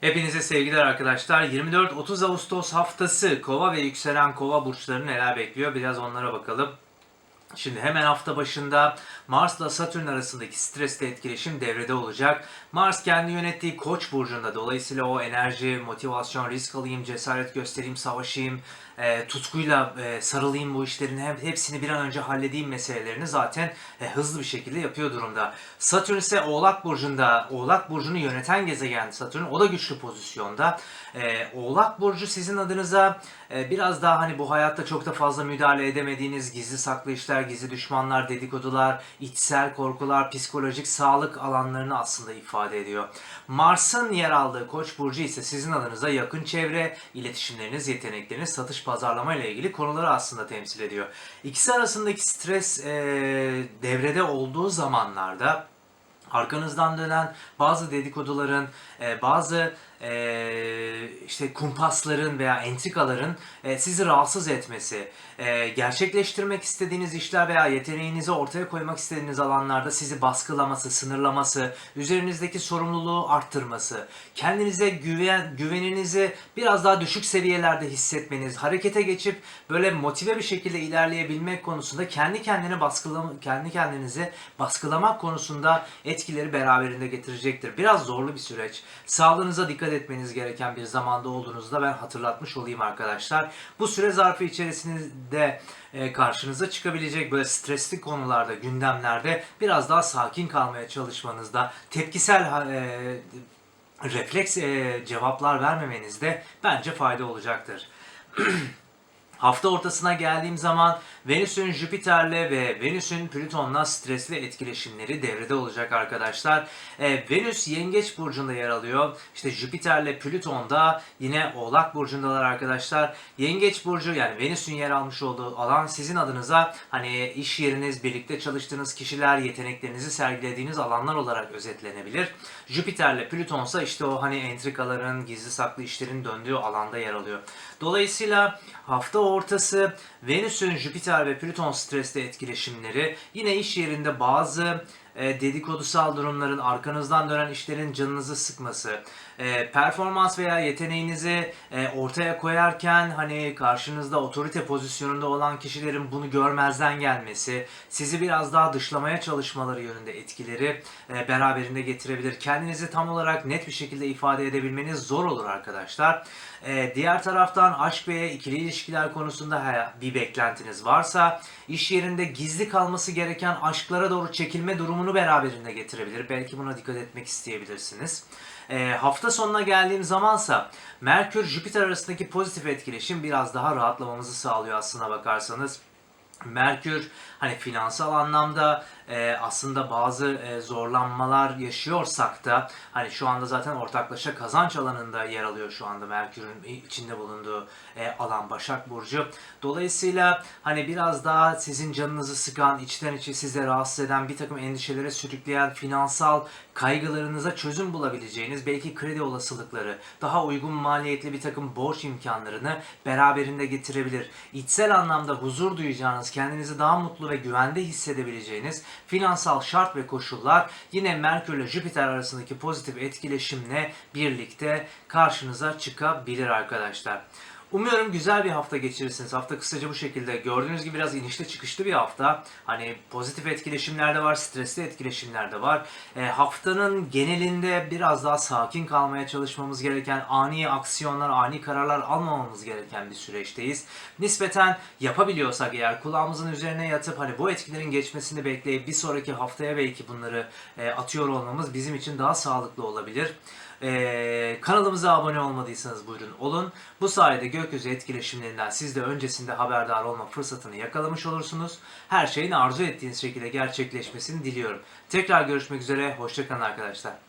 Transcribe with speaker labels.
Speaker 1: Hepinize sevgiler arkadaşlar. 24-30 Ağustos haftası Kova ve yükselen Kova burçları neler bekliyor? Biraz onlara bakalım. Şimdi hemen hafta başında Mars'la Satürn arasındaki stresli etkileşim devrede olacak. Mars kendi yönettiği Koç burcunda dolayısıyla o enerji, motivasyon, risk alayım, cesaret göstereyim, savaşayım, e, tutkuyla e, sarılayım bu işlerin hem hepsini bir an önce halledeyim meselelerini zaten e, hızlı bir şekilde yapıyor durumda. Satürn ise Oğlak burcunda, Oğlak burcunu yöneten gezegen Satürn o da güçlü pozisyonda. E, Oğlak burcu sizin adınıza e, biraz daha hani bu hayatta çok da fazla müdahale edemediğiniz gizli saklı işler, gizli düşmanlar, dedikodular, içsel korkular, psikolojik sağlık alanlarını aslında ifade ediyor. Mars'ın yer aldığı Koç burcu ise sizin adınıza yakın çevre, iletişimleriniz, yetenekleriniz, satış pazarlama ile ilgili konuları aslında temsil ediyor. İkisi arasındaki stres e, devrede olduğu zamanlarda arkanızdan dönen bazı dedikoduların, e, bazı e, işte kumpasların veya entrikaların e, sizi rahatsız etmesi, gerçekleştirmek istediğiniz işler veya yeteneğinizi ortaya koymak istediğiniz alanlarda sizi baskılaması, sınırlaması, üzerinizdeki sorumluluğu arttırması, kendinize güven, güveninizi biraz daha düşük seviyelerde hissetmeniz, harekete geçip böyle motive bir şekilde ilerleyebilmek konusunda kendi kendine baskılama, kendi kendinizi baskılamak konusunda etkileri beraberinde getirecektir. Biraz zorlu bir süreç. Sağlığınıza dikkat etmeniz gereken bir zamanda olduğunuzu da ben hatırlatmış olayım arkadaşlar. Bu süre zarfı içerisinde e, karşınıza çıkabilecek böyle stresli konularda, gündemlerde biraz daha sakin kalmaya çalışmanızda, tepkisel e, refleks e, cevaplar vermemenizde bence fayda olacaktır. Hafta ortasına geldiğim zaman Venüs'ün Jüpiter'le ve Venüs'ün Plüton'la stresli etkileşimleri devrede olacak arkadaşlar. Ee, Venüs Yengeç Burcu'nda yer alıyor. İşte Jüpiter'le Plüton da yine Oğlak Burcu'ndalar arkadaşlar. Yengeç Burcu yani Venüs'ün yer almış olduğu alan sizin adınıza hani iş yeriniz, birlikte çalıştığınız kişiler, yeteneklerinizi sergilediğiniz alanlar olarak özetlenebilir. Jüpiter'le Plüton ise işte o hani entrikaların, gizli saklı işlerin döndüğü alanda yer alıyor. Dolayısıyla hafta ortası Venüs'ün Jüpiter ve Plüton stresli etkileşimleri yine iş yerinde bazı e, dedikodusal durumların, arkanızdan dönen işlerin canınızı sıkması, e, performans veya yeteneğinizi e, ortaya koyarken hani karşınızda otorite pozisyonunda olan kişilerin bunu görmezden gelmesi, sizi biraz daha dışlamaya çalışmaları yönünde etkileri beraberinde getirebilir. Kendinizi tam olarak net bir şekilde ifade edebilmeniz zor olur arkadaşlar. Diğer taraftan aşk ve ikili ilişkiler konusunda bir beklentiniz varsa, iş yerinde gizli kalması gereken aşklara doğru çekilme durumunu beraberinde getirebilir. Belki buna dikkat etmek isteyebilirsiniz. E, hafta sonuna geldiğim zamansa Merkür Jüpiter arasındaki pozitif etkileşim biraz daha rahatlamamızı sağlıyor aslına bakarsanız. Merkür hani finansal anlamda e, aslında bazı e, zorlanmalar yaşıyorsak da hani şu anda zaten ortaklaşa kazanç alanında yer alıyor şu anda Merkür'ün içinde bulunduğu e, alan Başak Burcu. Dolayısıyla hani biraz daha sizin canınızı sıkan, içten içe size rahatsız eden bir takım endişelere sürükleyen finansal kaygılarınıza çözüm bulabileceğiniz belki kredi olasılıkları, daha uygun maliyetli bir takım borç imkanlarını beraberinde getirebilir. İçsel anlamda huzur duyacağınız, kendinizi daha mutlu ve güvende hissedebileceğiniz finansal şart ve koşullar yine Merkür ile Jüpiter arasındaki pozitif etkileşimle birlikte karşınıza çıkabilir arkadaşlar. Umuyorum güzel bir hafta geçirirsiniz. Hafta kısaca bu şekilde. Gördüğünüz gibi biraz inişli çıkışlı bir hafta. Hani pozitif etkileşimler de var, stresli etkileşimler de var. E, haftanın genelinde biraz daha sakin kalmaya çalışmamız gereken, ani aksiyonlar, ani kararlar almamamız gereken bir süreçteyiz. Nispeten yapabiliyorsak eğer kulağımızın üzerine yatıp hani bu etkilerin geçmesini bekleyip bir sonraki haftaya belki bunları e, atıyor olmamız bizim için daha sağlıklı olabilir. Ee, kanalımıza abone olmadıysanız buyurun olun. Bu sayede gökyüzü etkileşimlerinden siz de öncesinde haberdar olma fırsatını yakalamış olursunuz. Her şeyin arzu ettiğiniz şekilde gerçekleşmesini diliyorum. Tekrar görüşmek üzere. Hoşçakalın arkadaşlar.